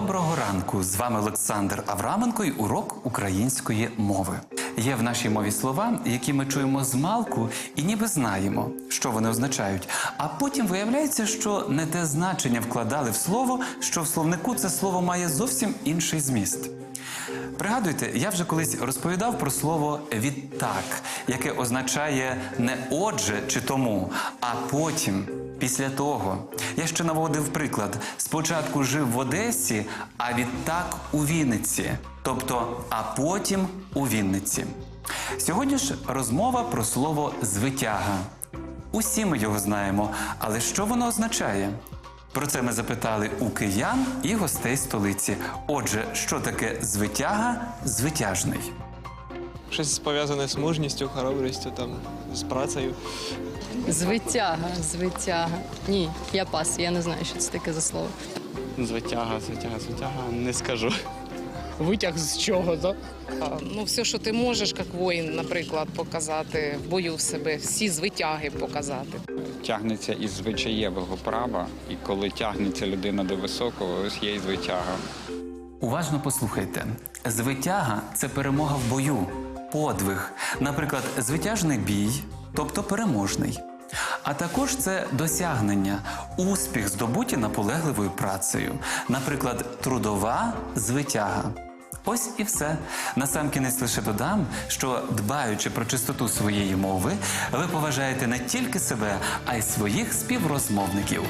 Доброго ранку! З вами Олександр Авраменко і урок української мови. Є в нашій мові слова, які ми чуємо з малку і ніби знаємо, що вони означають. А потім виявляється, що не те значення вкладали в слово, що в словнику це слово має зовсім інший зміст. Пригадуйте, я вже колись розповідав про слово відтак, яке означає не отже чи тому, а потім, після того. Я ще наводив приклад: спочатку жив в Одесі, а відтак у Вінниці, тобто, а потім у Вінниці. Сьогодні ж розмова про слово звитяга. Усі ми його знаємо, але що воно означає? Про це ми запитали у киян і гостей столиці. Отже, що таке звитяга, звитяжний? Щось пов'язане з мужністю, хоробрістю, там, з працею. Звитяга, звитяга. Ні, я пас, я не знаю, що це таке за слово. Звитяга, звитяга, звитяга, не скажу. Витяг з чого, так? Ну, все, що ти можеш, як воїн, наприклад, показати в бою в себе, всі звитяги показати. тягнеться із звичаєвого права, і коли тягнеться людина до високого, ось є і звитяга. Уважно послухайте: звитяга це перемога в бою, подвиг, наприклад, звитяжний бій, тобто переможний. А також це досягнення, успіх, здобуті наполегливою працею, наприклад, трудова звитяга. Ось і все. Насамкінець лише додам, що дбаючи про чистоту своєї мови, ви поважаєте не тільки себе, а й своїх співрозмовників.